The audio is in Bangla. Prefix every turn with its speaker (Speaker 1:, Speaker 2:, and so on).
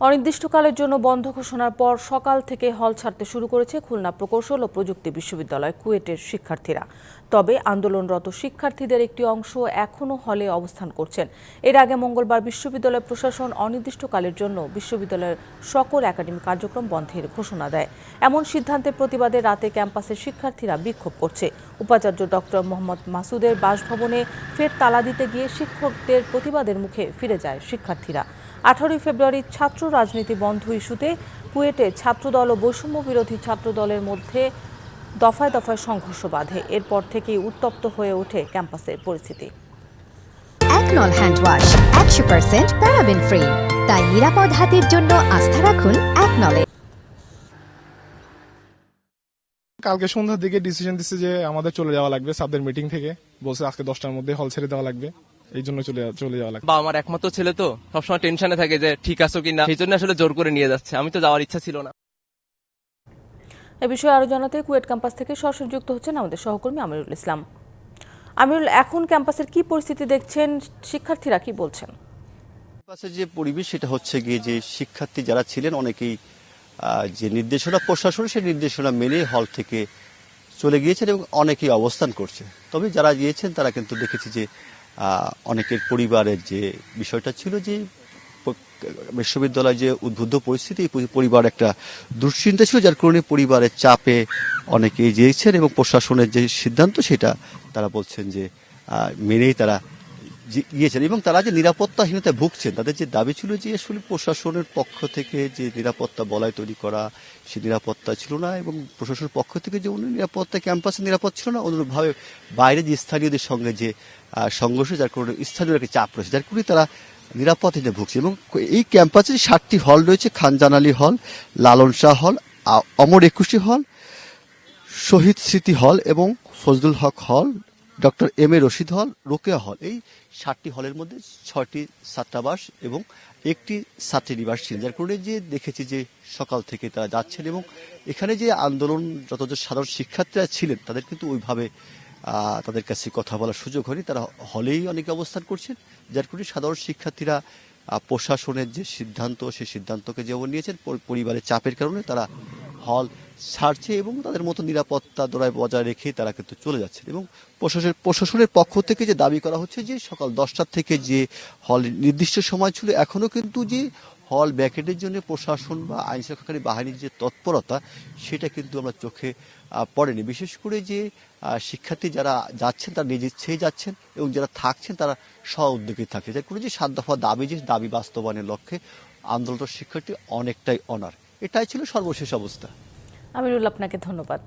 Speaker 1: অনির্দিষ্টকালের জন্য বন্ধ ঘোষণার পর সকাল থেকে হল ছাড়তে শুরু করেছে খুলনা প্রকৌশল ও প্রযুক্তি বিশ্ববিদ্যালয় কুয়েটের শিক্ষার্থীরা। তবে আন্দোলনরত শিক্ষার্থীদের একটি অংশ এখনও হলে অবস্থান করছেন। এর আগে মঙ্গলবার বিশ্ববিদ্যালয় প্রশাসন অনির্দিষ্টকালের জন্য বিশ্ববিদ্যালয়ের সকল একাডেমিক কার্যক্রম বন্ধের ঘোষণা দেয়। এমন সিদ্ধান্তের প্রতিবাদে রাতে ক্যাম্পাসের শিক্ষার্থীরা বিক্ষোভ করছে। উপাচার্য ডক্টর মোহাম্মদ মাসুদের বাসভবনে ফের তালা দিতে গিয়ে শিক্ষকদের প্রতিবাদের মুখে ফিরে যায় শিক্ষার্থীরা। আঠারোই ফেব্রুয়ারি ছাত্র রাজনীতি বন্ধ ইস্যুতে কুয়েটে ছাত্রদল ও বৈষম্য বিরোধী ছাত্রদলের মধ্যে দফায় দফায় সংঘর্ষ বাধে। এরপর থেকেই উত্তপ্ত হয়ে ওঠে ক্যাম্পাসের পরিস্থিতি।
Speaker 2: একনল হ্যান্ড ওয়াশ একশো পার্সেন্ট প্যারাবেন ফ্রি তাই নিরাপদ হাতের জন্য আস্থা রাখুন একনলে
Speaker 3: কালকে সন্ধ্যার দিকে ডিসিশন দিচ্ছে যে আমাদের চলে যাওয়া লাগবে সাবদের মিটিং থেকে। বলছে আজকে দশটার মধ্যে হল ছেড়ে দেওয়া লাগবে। এই জন্য চলে চলে যাওয়া লাগবে।
Speaker 4: বা আমার একমাত্র ছেলে তো সবসময় টেনশনে থাকে যে ঠিক আছো কিনা? সেই জন্য আসলে জোর করে নিয়ে যাচ্ছে। আমি তো যাওয়ার ইচ্ছা ছিল না।
Speaker 1: এ বিষয়ে আরও জানাতে কুয়েট ক্যাম্পাস থেকে সরাসরি যুক্ত হচ্ছেন আমাদের সহকর্মী আমিরুল ইসলাম। আমিরুল এখন ক্যাম্পাসের কি পরিস্থিতি দেখছেন? শিক্ষার্থীরা কি বলছেন?
Speaker 5: ক্যাম্পাসের যে পরিবেশ সেটা হচ্ছে গিয়ে যে শিক্ষার্থী যারা ছিলেন অনেকেই যে নির্দেশনা প্রশাসন সেই নির্দেশনা মেনে হল থেকে চলে গিয়েছেন এবং অনেকেই অবস্থান করছে। তবে যারা গিয়েছেন তারা কিন্তু দেখেছি যে অনেকের পরিবারের যে বিষয়টা ছিল যে বিশ্ববিদ্যালয়ে যে উদ্বুদ্ধ পরিস্থিতি পরিবার একটা দুশ্চিন্তা ছিল, যার কারণে পরিবারের চাপে অনেকেই গিয়েছেন এবং প্রশাসনের যে সিদ্ধান্ত, সেটা তারা বলছেন যে মেনেই তারা গিয়েছেন এবং তারা যে নিরাপত্তাহীনতায় ভুগছেন, তাদের যে দাবি ছিল যে আসলে প্রশাসনের পক্ষ থেকে যে নিরাপত্তা বলয় তৈরি করা, সে নিরাপত্তা ছিল না এবং প্রশাসনের পক্ষ থেকে যে অন্য নিরাপত্তা ক্যাম্পাসে নিরাপদ ছিল না, অনুরূপভাবে বাইরে যে স্থানীয়দের সঙ্গে যে সংঘর্ষ, যার কারণে স্থানীয় একটা চাপ রয়েছে, যার কারণে তারা নিরাপত্তাহীনতা ভুগছে এবং এই ক্যাম্পাসে সাতটি হল রয়েছে, খানজানালি হল, লালন শাহ হল অমর একুশে হল, শহীদ স্মৃতি হল এবং ফজলুল হক হল ডক্টর এম এ রশিদ হল, রোকেয়া হল। এই সাতটি হলের মধ্যে ছয়টি ছাত্রাবাস এবং একটি ছাত্রীনিবাস ছিল যার কারণে যে দেখেছি যে সকাল থেকে তারা যাচ্ছেন এবং এখানে যে আন্দোলন যত সাধারণ শিক্ষার্থীরা ছিলেন, তাদের কিন্তু ওইভাবে তাদের কাছে কথা বলার সুযোগ হয়নি। তারা হলেই অনেকে অবস্থান করছেন। যার কারণে সাধারণ শিক্ষার্থীরা প্রশাসনের যে সিদ্ধান্ত, সেই সিদ্ধান্তকে যেমন নিয়েছেন পরিবারের চাপের কারণে তারা হল ছাড়ছে এবং তাদের মতো নিরাপত্তা দোড়ায় বজায় রেখে তারা কিন্তু চলে যাচ্ছে। এবং প্রশাসনের প্রশাসনের পক্ষ থেকে যে দাবি করা হচ্ছে যে সকাল দশটার থেকে যে হল নির্দিষ্ট সময় ছিল, এখনও কিন্তু যে হল ব্যাকেটের জন্য প্রশাসন বা আইন বাহিনীর যে তৎপরতা, সেটা কিন্তু আমরা চোখে পড়েনি। বিশেষ করে যে শিক্ষার্থী যারা যাচ্ছেন, তারা নিজে ইচ্ছেই যাচ্ছেন এবং যারা থাকছেন, তারা স্ব উদ্যোগে থাকছে যার করে যে সাত দফা দাবি, যে দাবি বাস্তবায়নের লক্ষ্যে আন্দোলনরত শিক্ষার্থী অনেকটাই অনার। এটাই ছিল সর্বশেষ অবস্থা।
Speaker 1: আমিরুল আপনাকে ধন্যবাদ।